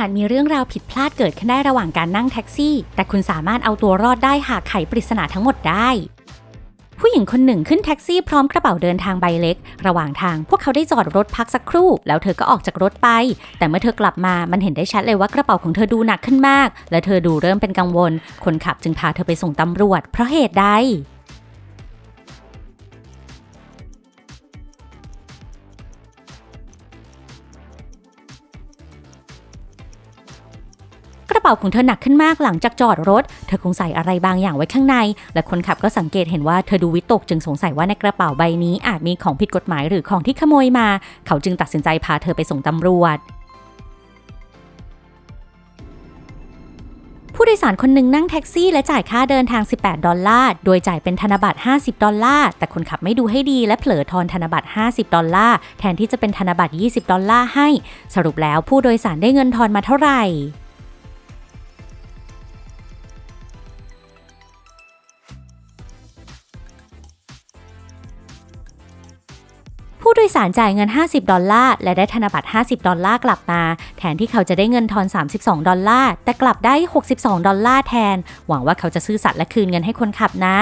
อาจมีเรื่องราวผิดพลาดเกิดขึ้นได้ระหว่างการนั่งแท็กซี่ แต่คุณสามารถเอาตัวรอดได้หากไขปริศนาทั้งหมดได้ ผู้หญิงคนหนึ่งขึ้นแท็กซี่พร้อมกระเป๋าเดินทางใบเล็ก ระหว่างทางพวกเขาได้จอดรถพักสักครู่ แล้วเธอก็ออกจากรถไป แต่เมื่อเธอกลับมามันเห็นได้ชัดเลยว่ากระเป๋าของเธอดูหนักขึ้นมาก และเธอดูเริ่มเป็นกังวล คนขับจึงพาเธอไปส่งตำรวจ เพราะเหตุใด ป๋าของเธอหนักขึ้นมากหลังจากจอดรถ เธอคงใส่อะไรบางอย่างไว้ข้างใน และคนขับก็สังเกตเห็นว่าเธอดูวิตกจึงสงสัยว่าในกระเป๋าใบนี้อาจมีของผิดกฎหมายหรือของที่ขโมยมา เขาจึงตัดสินใจพาเธอไปส่งตำรวจผู้โดยสารคนหนึ่งนั่งแท็กซี่และจ่ายค่าเดินทาง 18 ดอลลาร์ โดยจ่ายเป็นธนบัตร 50 ดอลลาร์ แต่คนขับไม่ดูให้ดีและเผลอทอนธนบัตร 50 ดอลลาร์ แทนที่จะเป็นธนบัตร 20 ดอลลาร์ให้ สรุปแล้วผู้โดยสารได้เงินทอนมาเท่าไหร่ ดยสารจ่ายเงิน 50 ดอลลาร์ และได้ธนบัตร 50 ดอลลาร์กลับมา แทนที่เขาจะได้เงินทอน 32 ดอลลาร์ แต่กลับได้ 62 ดอลลาร์แทน หวังว่าเขาจะซื่อสัตย์และคืนเงินให้คนขับนะ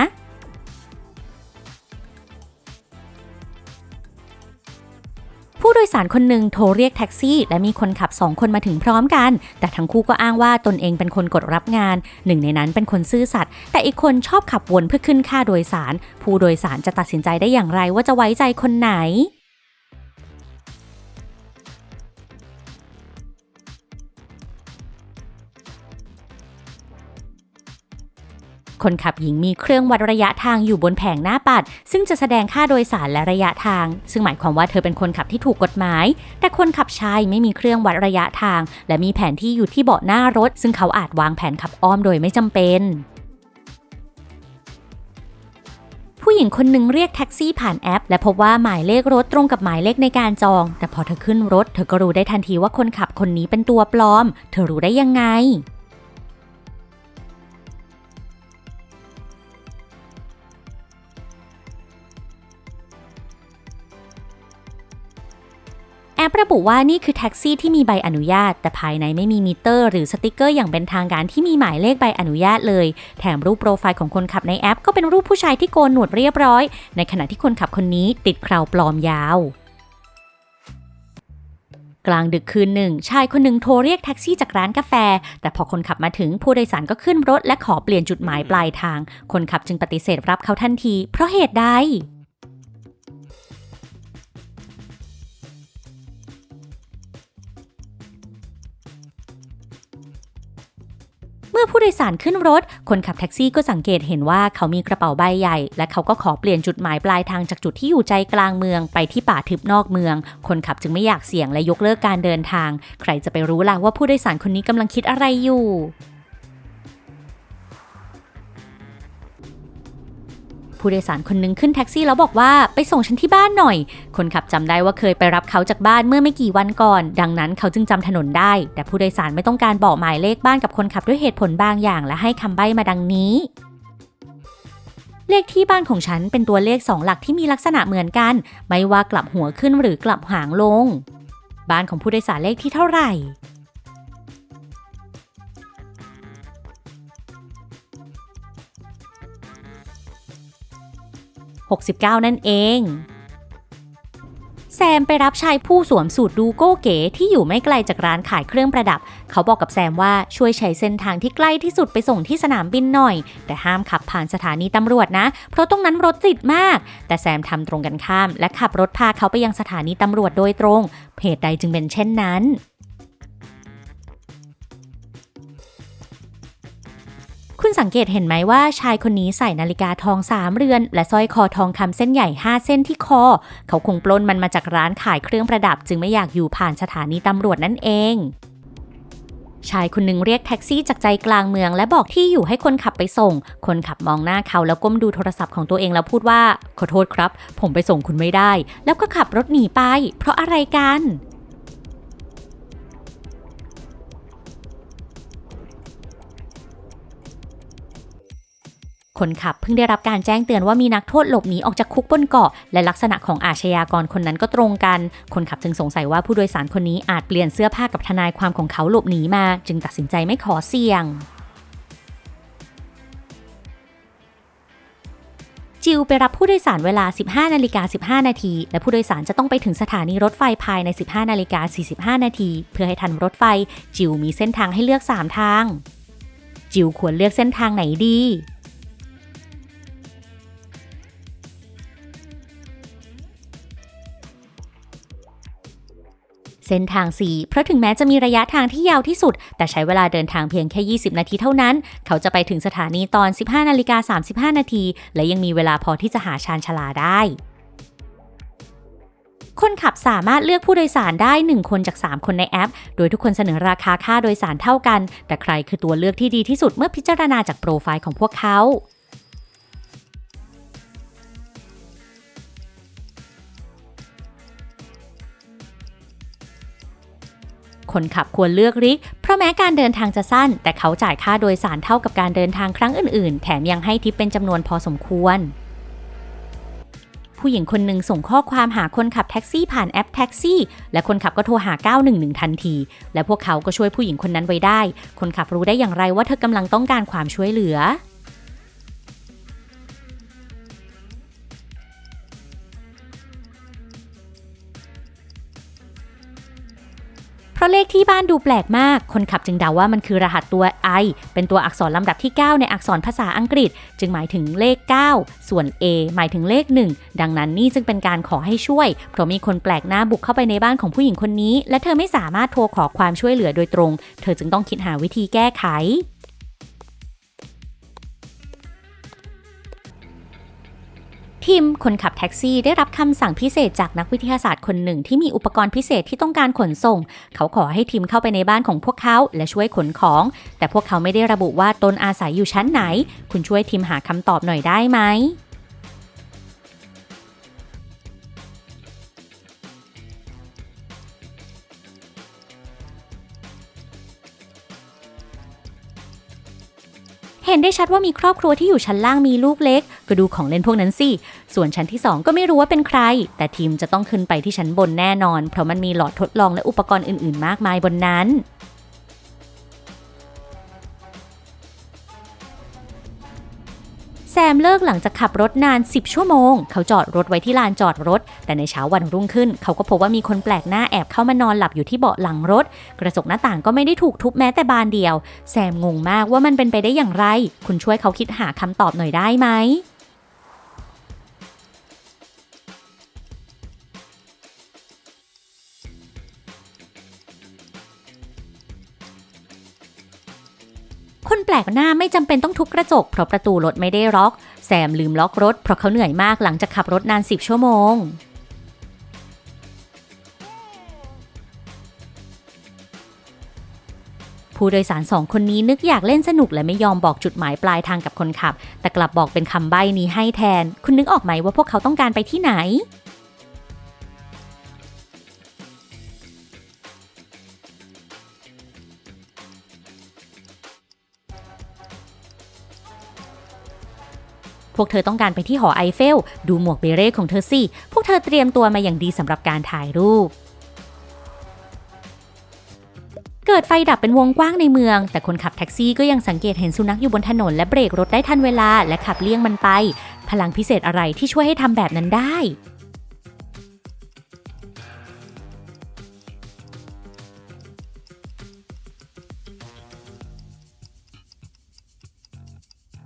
ผู้โดยสารคนหนึ่งโทรเรียกแท็กซี่ และมีคนขับสองคนมาถึงพร้อมกัน แต่ทั้งคู่ก็อ้างว่าตนเองเป็นคนกดรับงาน หนึ่งในนั้นเป็นคนซื่อสัตย์แต่อีกคนชอบขับวนเพื่อขึ้นค่าโดยสาร ผู้โดยสารจะตัดสินใจได้อย่างไรว่าจะไว้ใจคนไหน คนขับหญิงมีเครื่องวัดระยะทางอยู่บนแผงหน้าปัด ซึ่งจะแสดงค่าโดยสารและระยะทาง ซึ่งหมายความว่าเธอเป็นคนขับที่ถูกกฎหมาย แต่คนขับชายไม่มีเครื่องวัดระยะทาง และมีแผนที่อยู่ที่เบาะหน้ารถ ซึ่งเขาอาจวางแผนขับอ้อมโดยไม่จำเป็นผู้หญิงคนหนึ่งเรียกแท็กซี่ผ่านแอป และพบว่าหมายเลขรถตรงกับหมายเลขในการจอง แต่พอเธอขึ้นรถ เธอก็รู้ได้ทันทีว่าคนขับคนนี้เป็นตัวปลอม เธอรู้ได้ยังไง ประบุว่านี่คือแท็กซี่ที่มีใบอนุญาต แต่ภายในไม่มีมิเตอร์ หรือสติกเกอร์อย่างเป็นทางการที่มีหมายเลขใบอนุญาตเลย แถมรูปโปรไฟล์ของคนขับในแอป ก็เป็นรูปผู้ชายที่โกนหนวดเรียบร้อย ในขณะที่คนขับคนนี้ติดเคราวปลอมยาวกลางดึกคืนหนึ่ง ชายคนหนึ่งโทรเรียกแท็กซี่จากร้านกาแฟ แต่พอคนขับมาถึงผู้โดยสารก็ขึ้นรถและขอเปลี่ยนจุดหมายปลายทาง คนขับจึงปฏิเสธรับเขาทันที เพราะเหตุใด มื่อผู้โดยสารขึ้นรถ คนขับแท็กซี่ก็สังเกตเห็นว่าเขามีกระเป๋าใบใหญ่ และเขาก็ขอเปลี่ยนจุดหมายปลายทางจากจุดที่อยู่ใจกลางเมืองไปที่ป่าทึบนอกเมือง คนขับจึงไม่อยากเสี่ยงและยกเลิกการเดินทาง ใครจะไปรู้ล่ะว่าผู้โดยสารคนนี้กำลังคิดอะไรอยู่ ผู้โดยสารคนหนึงขึ้นแท็กซี่แล้วบอกว่าไปส่งฉันที่บ้านหน่อย คนขับจำได้ว่าเคยไปรับเขาจากบ้านเมื่อไม่กี่วันก่อน ดังนั้นเขาจึงจำถนนได้ แต่ผู้โดยสารไม่ต้องการบอกหมายเลขบ้านกับคนขับด้วยเหตุผลบางอย่าง และให้คำใบ้มาดังนี้ เลขที่บ้านของฉันเป็นตัวเลขสองหลักที่มีลักษณะเหมือนกัน ไม่ว่ากลับหัวขึ้นหรือกลับหางลง บ้านของผู้โดยสารเลขที่เท่าไหร่ 69 นั่นเอง แซมไปรับชายผู้สวมสูทดูโก้เก๋ที่อยู่ไม่ไกลจากร้านขายเครื่องประดับ เขาบอกกับแซมว่าช่วยใช้เส้นทางที่ใกล้ที่สุดไปส่งที่สนามบินหน่อย แต่ห้ามขับผ่านสถานีตำรวจนะ เพราะตรงนั้นรถติดมาก แต่แซมทำตรงกันข้าม และขับรถพาเขาไปยังสถานีตำรวจโดยตรงเหตุใดจึงเป็นเช่นนั้น คุณสังเกตเห็นไหมว่าชายคนนี้ใส่นาฬิกาทอง3เรือน และสร้อยคอทองคำเส้นใหญ่ 5 เส้นที่คอ เขาคงปล้นมันมาจากร้านขายเครื่องประดับ จึงไม่อยากอยู่ผ่านสถานีตำรวจนั่นเองชายคนหนึ่งเรียกแท็กซี่จากใจกลางเมือง และบอกที่อยู่ให้คนขับไปส่ง คนขับมองหน้าเขาแล้วก้มดูโทรศัพท์ของตัวเองแล้วพูดว่า ขอโทษครับ ผมไปส่งคุณไม่ได้ แล้วก็ขับรถหนีไป เพราะอะไรกัน คนขับเพิ่งได้รับการแจ้งเตือนว่ามีนักโทษหลบหนีออกจากคุกบนเกาะ และลักษณะของอาชญากรคนนั้นก็ตรงกัน คนขับจึงสงสัยว่าผู้โดยสารคนนี้อาจเปลี่ยนเสื้อผ้ากับทนายความของเขาหลบหนีมา จึงตัดสินใจไม่ขอเสี่ยงจิวไปรับผู้โดยสารเวลา 15 นาฬิกา 15 นาที และผู้โดยสารจะต้องไปถึงสถานีรถไฟภายใน 15 นาฬิกา 45 นาที เพื่อให้ทันรถไฟ จิวมีเส้นทางให้เลือก 3 ทาง จิวควรเลือกเส้นทางไหนดี เส้นทาง 4 เพราะถึงแม้จะมีระยะทางที่ยาวที่สุด แต่ใช้เวลาเดินทางเพียงแค่ 20 นาทีเท่านั้น เขาจะไปถึงสถานีตอน 15นาฬิกา35 นาที และยังมีเวลาพอที่จะหาชานชาลาได้ คนขับสามารถเลือกผู้โดยสารได้ 1 คนจาก 3 คนในแอป โดยทุกคนเสนอราคาค่าโดยสารเท่ากัน แต่ใครคือตัวเลือกที่ดีที่สุดเมื่อพิจารณาจากโปรไฟล์ของพวกเขา คนขับควรเลือกริก เพราะแม้การเดินทางจะสั้น แต่เขาจ่ายค่าโดยสารเท่ากับการเดินทางครั้งอื่นๆ แถมยังให้ทิปเป็นจำนวนพอสมควร ผู้หญิงคนหนึ่งส่งข้อความหาคนขับแท็กซี่ผ่านแอปแท็กซี่ และคนขับก็โทรหา 911 ทันที และพวกเขาก็ช่วยผู้หญิงคนนั้นไว้ได้ คนขับรู้ได้อย่างไรว่าเธอกำลังต้องการความช่วยเหลือ เพราะเลขที่บ้านดูแปลกมาก คนขับจึงเดาว่ามันคือรหัสตัว I เป็นตัวอักษรลำดับที่ 9 ในอักษรภาษาอังกฤษ จึงหมายถึงเลข 9 ส่วน A หมายถึงเลข 1 ดังนั้นนี่จึงเป็นการขอให้ช่วย เพราะมีคนแปลกหน้าบุกเข้าไปในบ้านของผู้หญิงคนนี้ และเธอไม่สามารถโทรขอความช่วยเหลือโดยตรง เธอจึงต้องคิดหาวิธีแก้ไข ทิม คนขับแท็กซี่ได้รับคำสั่งพิเศษจากนักวิทยาศาสตร์คนหนึ่งที่มีอุปกรณ์พิเศษที่ต้องการขนส่ง เขาขอให้ทิมเข้าไปในบ้านของพวกเขาและช่วยขนของ แต่พวกเขาไม่ได้ระบุว่าตนอาศัยอยู่ชั้นไหน คุณช่วยทิมหาคำตอบหน่อยได้ไหมเห็นได้ชัดว่ามีครอบครัวที่อยู่ชั้นล่างมีลูกเล็ก ก็ดูของเล่นพวกนั้นสิ ส่วนชั้นที่ 2 ก็ไม่รู้ว่าเป็นใคร แต่ทีมจะต้องขึ้นไปที่ชั้นบนแน่นอน เพราะมันมีหลอดทดลองและอุปกรณ์อื่นๆ มากมายบนนั้นแซมเลิกหลังจากขับรถนาน 10 ชั่วโมง เขาจอดรถไว้ที่ลานจอดรถ แต่ในเช้าวันรุ่งขึ้น เขาก็พบว่ามีคนแปลกหน้าแอบเข้ามานอนหลับอยู่ที่เบาะหลังรถ กระจกหน้าต่างก็ไม่ได้ถูกทุบแม้แต่บานเดียว แซมงงมากว่ามันเป็นไปได้อย่างไร คุณช่วยเขาคิดหาคำตอบหน่อยได้ไหม คนแปลกหน้าไม่จำเป็นต้องทุบกระจกเพราะประตูรถไม่ได้ล็อก แซมลืมล็อกรถเพราะเขาเหนื่อยมากหลังจากขับรถนาน 10 ชั่วโมง ผู้โดยสารสองคนนี้นึกอยากเล่นสนุกและไม่ยอมบอกจุดหมายปลายทางกับคนขับ แต่กลับบอกเป็นคำใบ้นี้ให้แทน คุณนึกออกไหมว่าพวกเขาต้องการไปที่ไหน พวกเธอต้องการไปที่หอไอเฟล ดูหมวกเบเร่ของเธอสิ พวกเธอเตรียมตัวมาอย่างดีสำหรับการถ่ายรูป เกิดไฟดับเป็นวงกว้างในเมือง แต่คนขับแท็กซี่ก็ยังสังเกตเห็นสุนัขอยู่บนถนนและเบรกรถได้ทันเวลา และขับเลี่ยงมันไป พลังพิเศษอะไรที่ช่วยให้ทำแบบนั้นได้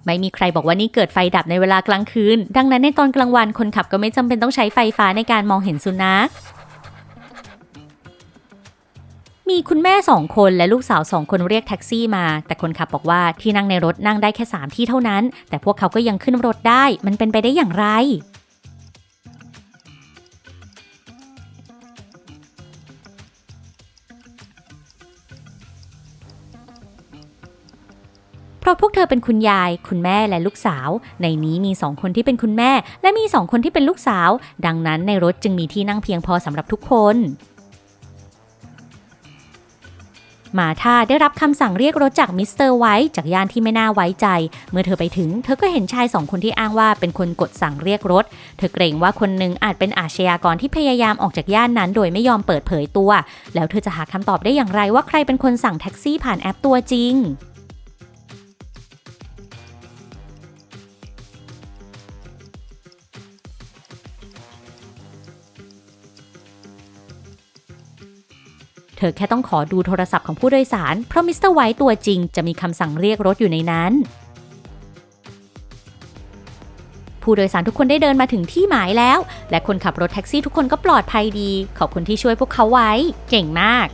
ไม่มีใครบอกว่านี่เกิดไฟดับในเวลากลางคืน ดังนั้นในตอนกลางวันคนขับก็ไม่จำเป็นต้องใช้ไฟฟ้าในการมองเห็นสุนัขมีคุณแม่สองคนและลูกสาวสองคนเรียกแท็กซี่มา แต่คนขับบอกว่าที่นั่งในรถนั่งได้แค่ 3 ที่เท่านั้น แต่พวกเขาก็ยังขึ้นรถได้ มันเป็นไปได้อย่างไร ราะพวกเธอเป็นคุณยาย คุณแม่และลูกสาว ในนี้มีสองคนที่เป็นคุณแม่ และมีสองคนที่เป็นลูกสาว ดังนั้นในรถจึงมีที่นั่งเพียงพอสำหรับทุกคนมาธาได้รับคำสั่งเรียกรถจากมิสเตอร์ไวท์จากย่านที่ไม่น่าไว้ใจ เมื่อเธอไปถึง เธอก็เห็นชายสองคนที่อ้างว่าเป็นคนกดสั่งเรียกรถ เธอเกรงว่าคนหนึ่งอาจเป็นอาชญากรที่พยายามออกจากย่านนั้น โดยไม่ยอมเปิดเผยตัว แล้วเธอจะหาคำตอบได้อย่างไรว่าใครเป็นคนสั่งแท็กซี่ผ่านแอปตัวจริง ธอแค่ต้องขอดูโทรศัพท์ของผู้โดยสาร เพราะมิสเตอร์ไวท์ตัวจริงจะมีคำสั่งเรียกรถอยู่ในนั้น ผู้โดยสารทุกคนได้เดินมาถึงที่หมายแล้ว และคนขับรถแท็กซี่ทุกคนก็ปลอดภัยดี ขอบคุณที่ช่วยพวกเขาไว้ เก่งมาก